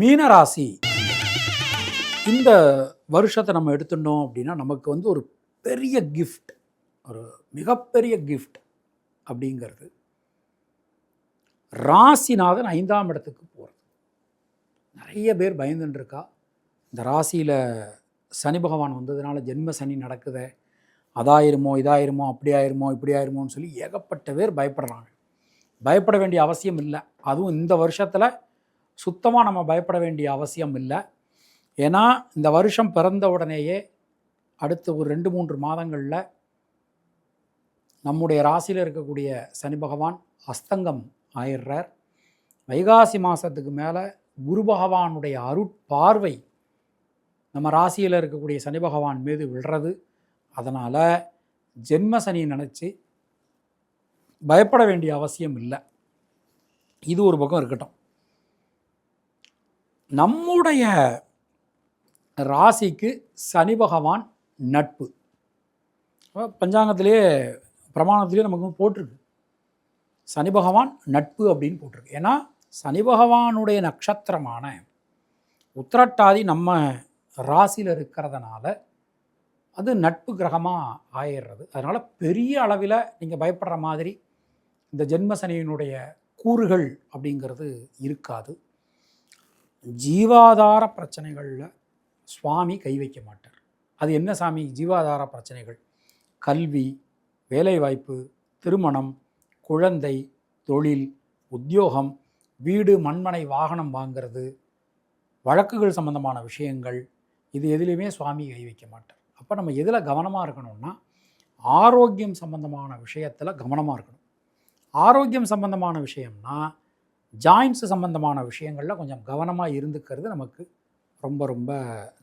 மீனராசி. இந்த வருஷத்தை நம்ம எடுத்துட்டோம் அப்படின்னா நமக்கு வந்து ஒரு பெரிய கிஃப்ட் ஒரு மிகப்பெரிய கிஃப்ட் அப்படிங்கிறது ராசிநாதன் ஐந்தாம் இடத்துக்கு போகிறது நிறைய பேர் பயந்துட்டுருக்கா இந்த ராசியில் சனி பகவான் வந்ததுனால ஜென்ம சனி நடக்குதே அதாயிருமோ இதாயிருமோ அப்படி ஆயிருமோ இப்படி ஆயிருமோன்னு சொல்லி ஏகப்பட்ட பேர் பயப்படுறாங்க. பயப்பட வேண்டிய அவசியம் இல்லை. அதுவும் இந்த வருஷத்தில் சுத்தமாக நம்ம பயப்பட வேண்டிய அவசியம் இல்லை. ஏன்னா இந்த வருஷம் பிறந்த உடனேயே அடுத்து ஒரு ரெண்டு மூன்று மாதங்களில் நம்முடைய ராசியில் இருக்கக்கூடிய சனி பகவான் அஸ்தங்கம் ஆயிடுறார். வைகாசி மாதத்துக்கு மேலே குரு பகவானுடைய அருட்பார்வை நம்ம ராசியில் இருக்கக்கூடிய சனி பகவான் மீது விழுறது. அதனால் ஜென்ம சனியை நினச்சி பயப்பட வேண்டிய அவசியம் இல்லை. இது ஒரு பக்கம் இருக்கட்டும். நம்முடைய ராசிக்கு சனி பகவான் நட்பு. பஞ்சாங்கத்திலேயே பஞ்சாங்கத்திலே பிரமாணத்திலே நமக்கு போட்டிருக்கு. சனி பகவான் நட்பு அப்படின்னு போட்டிருக்கு. ஏன்னா சனி பகவானுடைய நட்சத்திரமான உத்திரட்டாதி நம்ம ராசியில் இருக்கிறதுனால அது நட்பு கிரகமாக ஆயிடுறது. அதனால் பெரிய அளவில் நீங்கள் பயப்படுற மாதிரி இந்த ஜென்ம சனியினுடைய கூறுகள் அப்படிங்கிறது இருக்காது. ஜீவாதார பிரச்சனைகளில் சுவாமி கை வைக்க மாட்டார். அது என்ன சாமி? ஜீவாதார பிரச்சனைகள். கல்வி வேலைவாய்ப்பு திருமணம் குழந்தை தொழில் உத்தியோகம் வீடு மண்மனை வாகனம் வாங்கிறது வழக்குகள் சம்பந்தமான விஷயங்கள் இது எதுலேயுமே சுவாமி கை வைக்க மாட்டார். அப்போ நம்ம எதில் கவனமாக இருக்கணும்னா ஆரோக்கியம் சம்பந்தமான விஷயத்தில் கவனமாக இருக்கணும். ஆரோக்கியம் சம்பந்தமான விஷயம்னா ஜாயின்ஸ் சம்பந்தமான விஷயங்களில் கொஞ்சம் கவனமாக இருந்துக்கிறது நமக்கு ரொம்ப ரொம்ப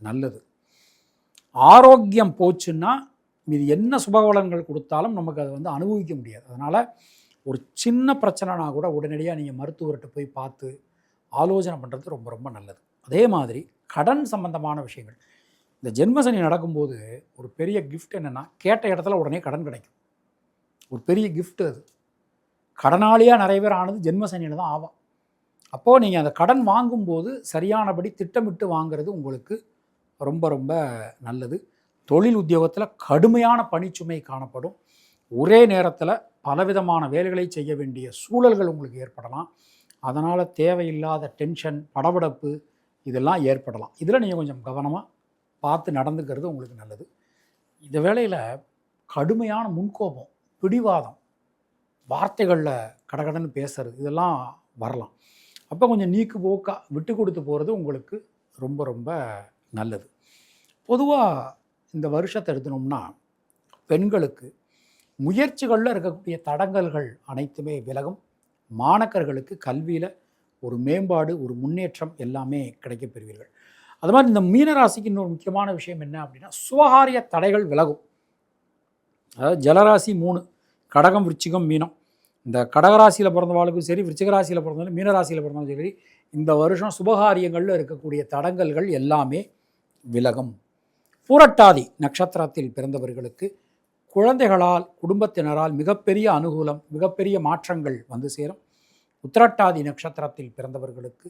நல்லது. ஆரோக்கியம் போச்சுன்னா இது என்ன சுபகலன்கள் கொடுத்தாலும் நமக்கு அதை வந்து அனுபவிக்க முடியாது. அதனால் ஒரு சின்ன பிரச்சனைனா கூட உடனடியாக நீங்கள் மருத்துவர்கிட்ட போய் பார்த்து ஆலோசனை பண்ணுறது ரொம்ப ரொம்ப நல்லது. அதே மாதிரி கடன் சம்பந்தமான விஷயங்கள். இந்த ஜென்மசனி நடக்கும்போது ஒரு பெரிய கிஃப்ட் என்னென்னா கேட்ட இடத்துல உடனே கடன் கிடைக்கும். ஒரு பெரிய கிஃப்ட் அது. கடனாளியாக நிறைய பேர் ஆனது ஜென்மசனியில் தான் ஆவான். அப்போது நீங்கள் அந்த கடன் வாங்கும்போது சரியானபடி திட்டமிட்டு வாங்கிறது உங்களுக்கு ரொம்ப ரொம்ப நல்லது. தொழில் உத்தியோகத்தில் கடுமையான பணிச்சுமை காணப்படும். ஒரே நேரத்தில் பலவிதமான வேலைகளை செய்ய வேண்டிய சூழல்கள் உங்களுக்கு ஏற்படலாம். அதனால் தேவையில்லாத டென்ஷன் படபடப்பு இதெல்லாம் ஏற்படலாம். இதில் நீங்கள் கொஞ்சம் கவனமாக பார்த்து நடந்துக்கிறது உங்களுக்கு நல்லது. இந்த வேளையில் கடுமையான முன்கோபம் பிடிவாதம் வார்த்தைகளில் கடகடன்னு பேசுறது இதெல்லாம் வரலாம். அப்போ கொஞ்சம் நீக்கு போக்கா விட்டு கொடுத்து போகிறது உங்களுக்கு ரொம்ப ரொம்ப நல்லது. பொதுவாக இந்த வருஷத்தை எடுத்தினோம்னா பெண்களுக்கு முயற்சிகளில் இருக்கக்கூடிய தடங்கல்கள் அனைத்துமே விலகும். மாணக்கர்களுக்கு கல்வியில் ஒரு மேம்பாடு ஒரு முன்னேற்றம் எல்லாமே கிடைக்கப்பெறுவீர்கள் அது மாதிரி இந்த மீனராசிக்கு இன்னொரு முக்கியமான விஷயம் என்ன அப்படின்னா சுவகாரிய தடைகள் விலகும். அதாவது ஜலராசி மூணு கடகம் விருச்சிகம் மீனம். இந்த கடகராசியில் பிறந்தவாளுக்கும் சரி விருச்சிகராசியில் பிறந்தாலும் மீனராசியில் பிறந்தாலும் சரி இந்த வருஷம் சுபகாரியங்களில் இருக்கக்கூடிய தடங்கல்கள் எல்லாமே விலகும். பூரட்டாதி நட்சத்திரத்தில் பிறந்தவர்களுக்கு குழந்தைகளால் குடும்பத்தினரால் மிகப்பெரிய அனுகூலம் மிகப்பெரிய மாற்றங்கள் வந்து சேரும். உத்திரட்டாதி நட்சத்திரத்தில் பிறந்தவர்களுக்கு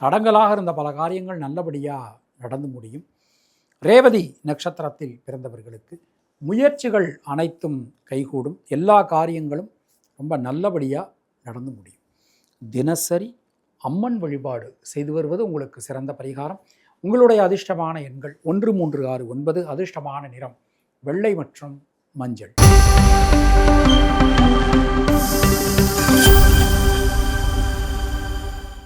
தடங்கலாக இருந்த பல காரியங்கள் நல்லபடியாக நடந்து முடியும். ரேவதி நட்சத்திரத்தில் பிறந்தவர்களுக்கு முயற்சிகள் அனைத்தும் கைகூடும். எல்லா காரியங்களும் ரொம்ப நல்லபடியாக நடந்து முடியும். தினசரி அம்மன் வழிபாடு செய்து வருவது உங்களுக்கு சிறந்த பரிகாரம். உங்களுடைய அதிர்ஷ்டமான எண்கள் ஒன்று மூன்று ஆறு ஒன்பது அதிர்ஷ்டமான நிறம் வெள்ளை மற்றும் மஞ்சள்.